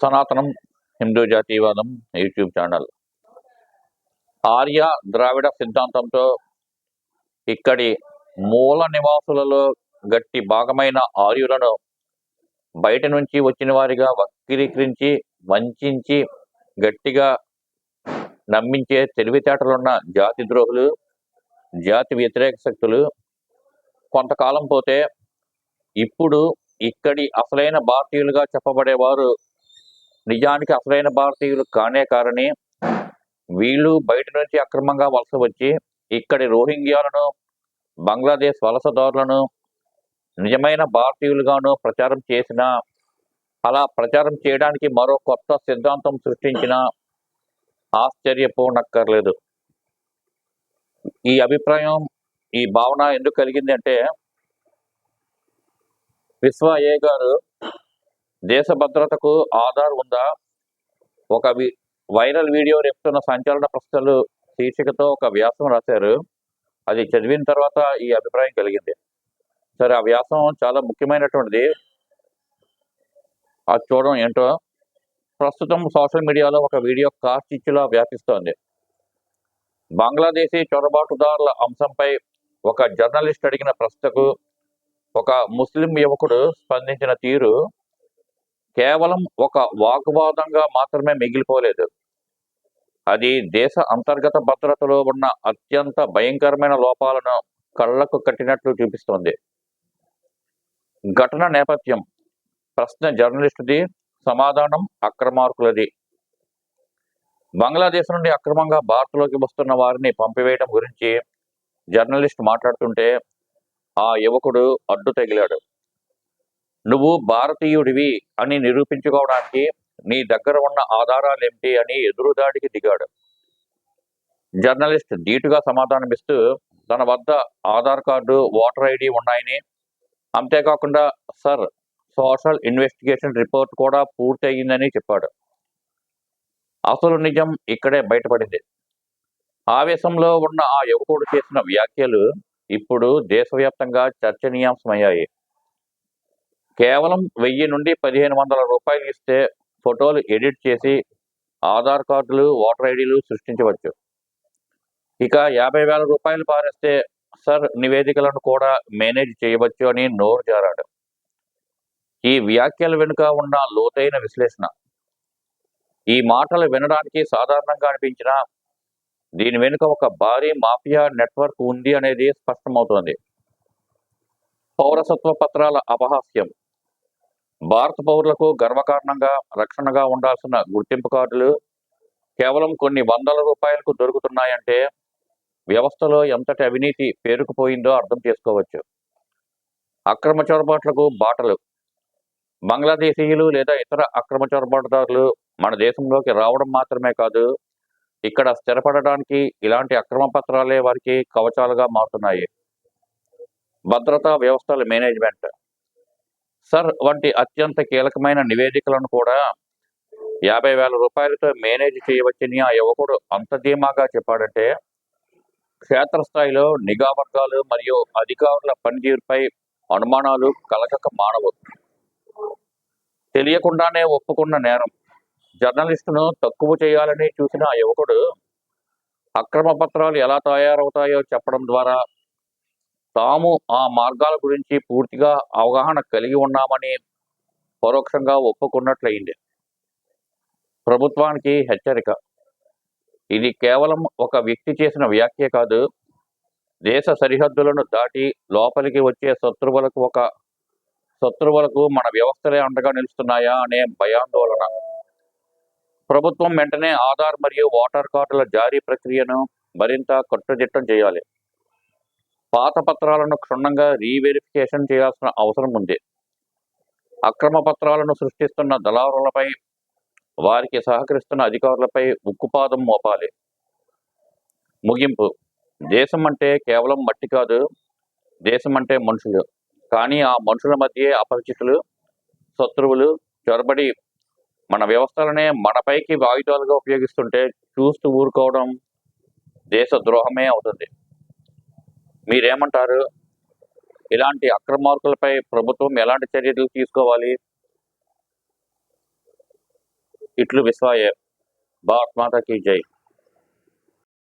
సనాతనం హిందూ జాతీయవాదం YouTube channel. Arya ద్రావిడ సిద్ధాంతంతో ఇక్కడి మూల నివాసులలో గట్టి భాగమైన ఆర్యులను బయట నుంచి వచ్చిన వారిగా వక్రీకరించి వంచి గట్టిగా నమ్మించే తెలివితేటలున్న జాతి ద్రోహులు జాతి వ్యతిరేక శక్తులు కొంతకాలం పోతే ఇప్పుడు ఇక్కడి అసలైన భారతీయులుగా చెప్పబడేవారు నిజానికి అసలైన భారతీయులు కానే కారని వీళ్ళు బయట నుంచి అక్రమంగా వలస వచ్చి ఇక్కడి రోహింగ్యాలను బంగ్లాదేశ్ వలసదారులను నిజమైన భారతీయులుగాను ప్రచారం చేసిన అలా ప్రచారం చేయడానికి మరో కొత్త సిద్ధాంతం సృష్టించిన ఆశ్చర్యపోనక్కర్లేదు. ఈ అభిప్రాయం ఈ భావన ఎందుకు కలిగింది అంటే విశ్వ ఏ గారు దేశ భద్రతకు ఆధార్ ఉందా? ఒక వైరల్ వీడియో రేపుతున్న సంచలన ప్రశ్నలు శీర్షికతో ఒక వ్యాసం రాశారు. అది చదివిన తర్వాత ఈ అభిప్రాయం కలిగింది. సరే ఆ వ్యాసం చాలా ముఖ్యమైనటువంటిది. అది చూడడం ఏంటో ప్రస్తుతం సోషల్ మీడియాలో ఒక వీడియో కార్చిచ్చులా వ్యాపిస్తోంది. బంగ్లాదేశీ చొరబాటుదారుల అంశంపై ఒక జర్నలిస్ట్ అడిగిన ప్రశ్నకు ఒక ముస్లిం యువకుడు స్పందించిన తీరు కేవలం ఒక వాగ్వాదంగా మాత్రమే మిగిలిపోలేదు. అది దేశ అంతర్గత భద్రతలో ఉన్న అత్యంత భయంకరమైన లోపాలను కళ్ళకు కట్టినట్లు చూపిస్తోంది. ఘటన నేపథ్యం. ప్రశ్న జర్నలిస్టుది సమాధానం అక్రమార్కులది. బంగ్లాదేశ్ నుండి అక్రమంగా భారత్లోకి వస్తున్న వారిని పంపివేయడం గురించి జర్నలిస్ట్ మాట్లాడుతుంటే ఆ యువకుడు అడ్డు తగిలాడు. నువ్వు భారతీయుడివి అని నిరూపించుకోవడానికి నీ దగ్గర ఉన్న ఆధారాలు ఏమిటి అని ఎదురుదాడికి దిగాడు. జర్నలిస్ట్ ధీటుగా సమాధానమిస్తూ తన వద్ద ఆధార్ కార్డు ఓటర్ ఐడి ఉన్నాయని. అంతేకాకుండా సార్ సోషల్ ఇన్వెస్టిగేషన్ రిపోర్ట్ కూడా పూర్తి అయ్యిందని చెప్పాడు. అసలు నిజం ఇక్కడే బయటపడింది. ఆవేశంలో ఉన్న ఆ యువకుడు చేసిన వ్యాఖ్యలు ఇప్పుడు దేశవ్యాప్తంగా చర్చనీయాంశమయ్యాయి. కేవలం వెయ్యి నుండి పదిహేను వందల రూపాయలు ఇస్తే ఫోటోలు ఎడిట్ చేసి ఆధార్ కార్డులు ఓటర్ ఐడీలు సృష్టించవచ్చు. ఇక యాభై వేల రూపాయలు పారేస్తే సర్ నివేదికలను కూడా మేనేజ్ చేయవచ్చు అని నోరు జారాడు. ఈ వ్యాఖ్యల వెనుక ఉన్న లోతైన విశ్లేషణ. ఈ మాటలు వినడానికి సాధారణంగా అనిపించిన దీని వెనుక ఒక భారీ మాఫియా నెట్వర్క్ ఉంది అనేది స్పష్టమవుతోంది. పౌరసత్వ పత్రాల అపహాస్యం. భారత పౌరులకు గర్వకారణంగా రక్షణగా ఉండాల్సిన గుర్తింపు కార్డులు కేవలం కొన్ని వందల రూపాయలకు దొరుకుతున్నాయంటే వ్యవస్థలో ఎంతటి అవినీతి పేరుకుపోయిందో అర్థం చేసుకోవచ్చు. అక్రమ చొరబాట్లకు బాటలు. బంగ్లాదేశీయులు లేదా ఇతర అక్రమ చొరబాటుదారులు మన దేశంలోకి రావడం మాత్రమే కాదు ఇక్కడ స్థిరపడడానికి ఇలాంటి అక్రమ పత్రాలే వారికి కవచాలుగా మారుతున్నాయి. భద్రతా వ్యవస్థల మేనేజ్మెంట్. సర్ వంటి అత్యంత కీలకమైన నివేదికలను కూడా యాభై వేల రూపాయలతో మేనేజ్ చేయవచ్చని ఆ యువకుడు అంత ధీమాగా చెప్పాడంటే క్షేత్రస్థాయిలో నిఘా వర్గాలు మరియు అధికారుల పనితీరుపై అనుమానాలు కలగక మానవు. తెలియకుండానే ఒప్పుకున్న నేరం. జర్నలిస్టును తక్కువ చేయాలని చూసిన ఆ యువకుడు అక్రమ పత్రాలు ఎలా తయారవుతాయో చెప్పడం ద్వారా తాము ఆ మార్గాల గురించి పూర్తిగా అవగాహన కలిగి ఉన్నామని పరోక్షంగా ఒప్పుకున్నట్లయింది. ప్రభుత్వానికి హెచ్చరిక. ఇది కేవలం ఒక వ్యక్తి చేసిన వ్యాఖ్య కాదు. దేశ సరిహద్దులను దాటి లోపలికి వచ్చే శత్రువులకు ఒక శత్రువులకు మన వ్యవస్థలే అండగా నిలుస్తున్నాయా అనే భయాందోళన. ప్రభుత్వం వెంటనే ఆధార్ మరియు ఓటర్ కార్డుల జారీ ప్రక్రియను మరింత కట్టుదిట్టం చేయాలి. పాత పత్రాలను క్షుణ్ణంగా రీవెరిఫికేషన్ చేయాల్సిన అవసరం ఉంది. అక్రమ పత్రాలను సృష్టిస్తున్న దళారులపై వారికి సహకరిస్తున్న అధికారులపై ఉక్కుపాదం మోపాలి. ముగింపు. దేశం అంటే కేవలం మట్టి కాదు దేశం అంటే మనుషులు. కానీ ఆ మనుషుల మధ్య అపరిచితులు శత్రువులు చొరబడి మన వ్యవస్థలనే మనపైకి వాయిదాలుగా ఉపయోగిస్తుంటే చూస్తూ ఊరుకోవడం దేశ ద్రోహమే అవుతుంది. మీరేమంటారు? ఇలాంటి అక్రమార్కులపై ప్రభుత్వం ఎలాంటి చర్యలు తీసుకోవాలి? ఇట్లు విశ్వాయే. భారత్ మాతాకి జై.